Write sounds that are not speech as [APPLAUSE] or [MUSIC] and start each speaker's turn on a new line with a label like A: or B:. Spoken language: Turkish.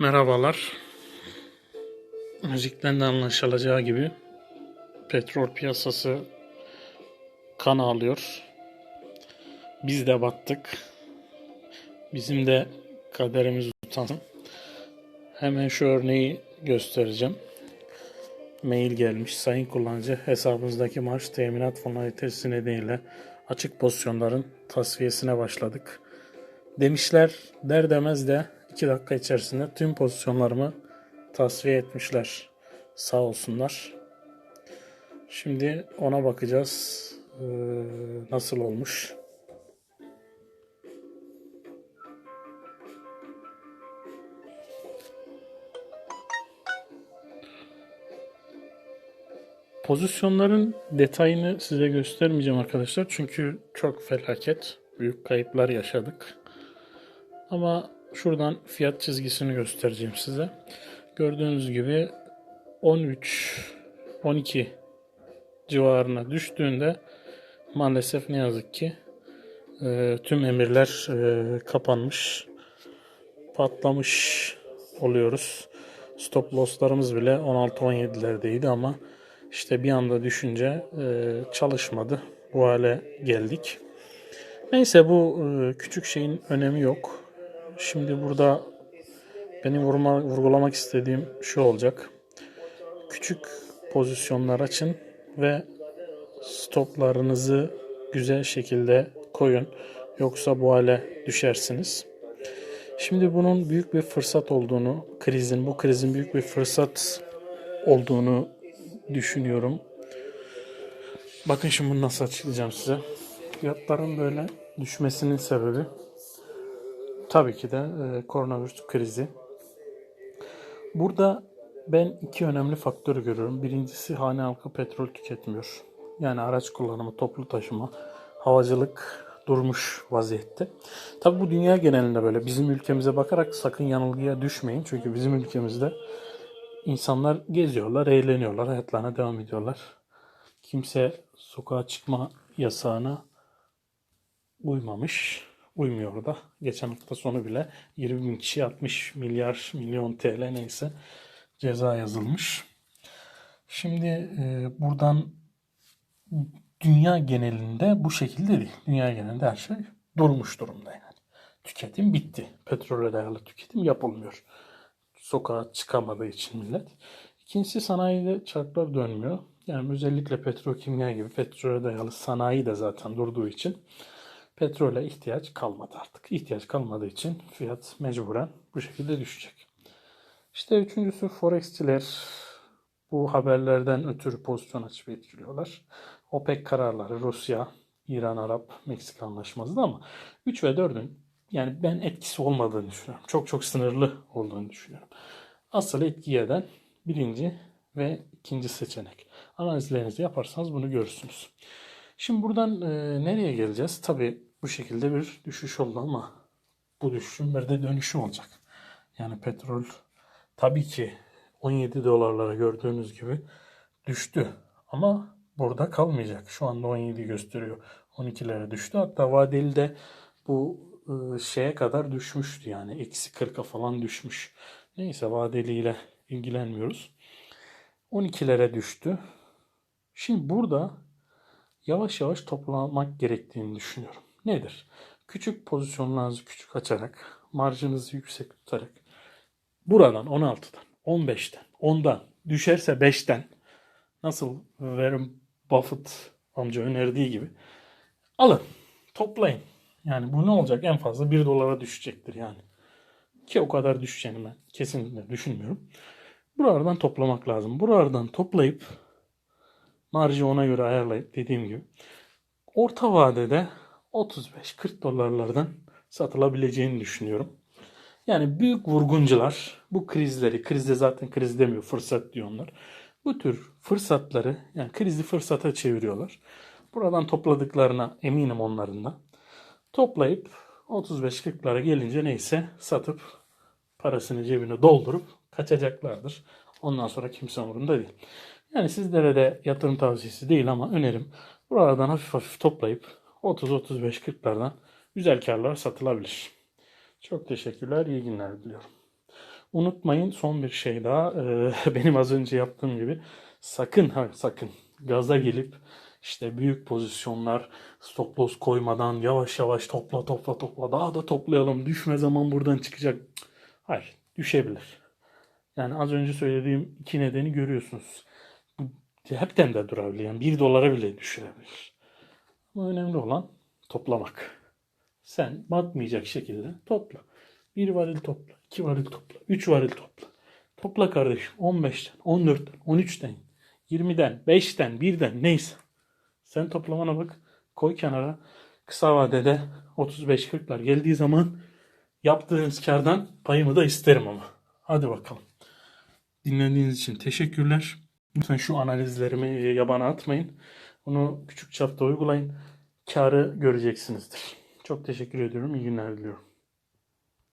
A: Merhabalar. Müzikten de anlaşılacağı gibi petrol piyasası kan ağlıyor. Biz de battık. Bizim de kaderimiz utansın. Hemen şu örneği göstereceğim. Mail gelmiş. Sayın kullanıcı hesabınızdaki maaş teminat formalitesi nedeniyle açık pozisyonların tasfiyesine başladık. Demişler der demez de 2 dakika içerisinde tüm pozisyonlarımı tasfiye etmişler. Sağ olsunlar. Şimdi ona bakacağız. Ee, nasıl olmuş? Pozisyonların detayını size göstermeyeceğim arkadaşlar. Çünkü çok felaket. Büyük kayıplar yaşadık. Ama şuradan fiyat çizgisini göstereceğim size. Gördüğünüz gibi 13 12 civarına düştüğünde maalesef ne yazık ki e, tüm emirler e, kapanmış patlamış oluyoruz. Stop loss'larımız bile 16-17'lerdeydi ama işte bir anda düşünce e, çalışmadı. Bu hale geldik. Neyse bu e, küçük şeyin önemi yok. Şimdi burada benim vurma, vurgulamak istediğim şu olacak. Küçük pozisyonlar açın ve stoplarınızı güzel şekilde koyun. Yoksa bu hale düşersiniz. Şimdi bunun büyük bir fırsat olduğunu, krizin, bu krizin büyük bir fırsat olduğunu düşünüyorum. Bakın şimdi bunu nasıl açıklayacağım size. Fiyatların böyle düşmesinin sebebi tabii ki de e, koronavirüs krizi. Burada ben iki önemli faktörü görüyorum. Birincisi hane halkı petrol tüketmiyor. Yani araç kullanımı, toplu taşıma, havacılık durmuş vaziyette. Tabii bu dünya genelinde böyle. Bizim ülkemize bakarak sakın yanılgıya düşmeyin. Çünkü bizim ülkemizde insanlar geziyorlar, eğleniyorlar, hayatlarına devam ediyorlar. Kimse sokağa çıkma yasağına uymamış. Uymuyor da. Geçen hafta sonu bile 20 bin kişi 60 milyar milyon TL neyse ceza yazılmış. Şimdi e, buradan dünya genelinde bu şekilde değil. Dünya genelinde her şey durmuş durumda yani. Tüketim bitti. Petrole dayalı tüketim yapılmıyor. Sokağa çıkamadığı için millet. İkincisi sanayide çarklar dönmüyor. Yani özellikle petrokimya gibi petrole dayalı sanayi de zaten durduğu için petrole ihtiyaç kalmadı artık. İhtiyaç kalmadığı için fiyat mecburen bu şekilde düşecek. İşte üçüncüsü Forex'çiler bu haberlerden ötürü pozisyon açıp etkiliyorlar. OPEC kararları Rusya, İran, Arap, Meksika anlaşması da ama 3 ve 4'ün yani ben etkisi olmadığını düşünüyorum. Çok çok sınırlı olduğunu düşünüyorum. Asıl etki eden birinci ve ikinci seçenek. Analizlerinizi yaparsanız bunu görürsünüz. Şimdi buradan e, nereye geleceğiz? Tabii bu şekilde bir düşüş oldu ama bu düşüşün bir de dönüşü olacak. Yani petrol tabii ki 17 dolarlara gördüğünüz gibi düştü. Ama burada kalmayacak. Şu anda 17 gösteriyor. 12'lere düştü. Hatta vadeli de bu e, şeye kadar düşmüştü yani. Eksi 40'a falan düşmüş. Neyse vadeliyle ilgilenmiyoruz. 12'lere düştü. Şimdi burada yavaş yavaş toplamak gerektiğini düşünüyorum. Nedir? Küçük pozisyonlarınızı küçük açarak, marjınızı yüksek tutarak buradan 16'dan, 15'ten, 10'dan, düşerse 5'ten nasıl Warren Buffett amca önerdiği gibi alın, toplayın. Yani bu ne olacak? En fazla 1 dolara düşecektir yani. Ki o kadar düşeceğini ben kesinlikle düşünmüyorum. Buralardan toplamak lazım. Buralardan toplayıp marjı ona göre ayarlayıp dediğim gibi orta vadede 35-40 dolarlardan satılabileceğini düşünüyorum. Yani büyük vurguncular bu krizleri, krizde zaten kriz demiyor fırsat diyor onlar. Bu tür fırsatları yani krizi fırsata çeviriyorlar. Buradan topladıklarına eminim onların da. Toplayıp 35-40'lara gelince neyse satıp parasını cebine doldurup kaçacaklardır. Ondan sonra kimse umurunda değil. Yani sizlere de yatırım tavsiyesi değil ama önerim buralardan hafif hafif toplayıp 30-35-40'lardan güzel karlar satılabilir. Çok teşekkürler, iyi günler diliyorum. Unutmayın son bir şey daha. Ee, [LAUGHS] benim az önce yaptığım gibi sakın ha sakın gaza gelip işte büyük pozisyonlar stop loss koymadan yavaş yavaş topla topla topla daha da toplayalım düşme zaman buradan çıkacak. Hayır düşebilir. Yani az önce söylediğim iki nedeni görüyorsunuz. Hepten de durabilir. Yani 1 dolara bile düşürebilir. Ama önemli olan toplamak. Sen batmayacak şekilde topla. Bir varil topla, iki varil topla, üç varil topla. Topla kardeşim 15'ten, 14'ten, 13'ten, 20'den, 5'ten, 1'den neyse. Sen toplamana bak. Koy kenara. Kısa vadede 35-40'lar geldiği zaman yaptığınız kardan payımı da isterim ama. Hadi bakalım. Dinlediğiniz için teşekkürler. Lütfen şu analizlerimi yabana atmayın. Onu küçük çapta uygulayın. Karı göreceksinizdir. Çok teşekkür ediyorum. İyi günler diliyorum.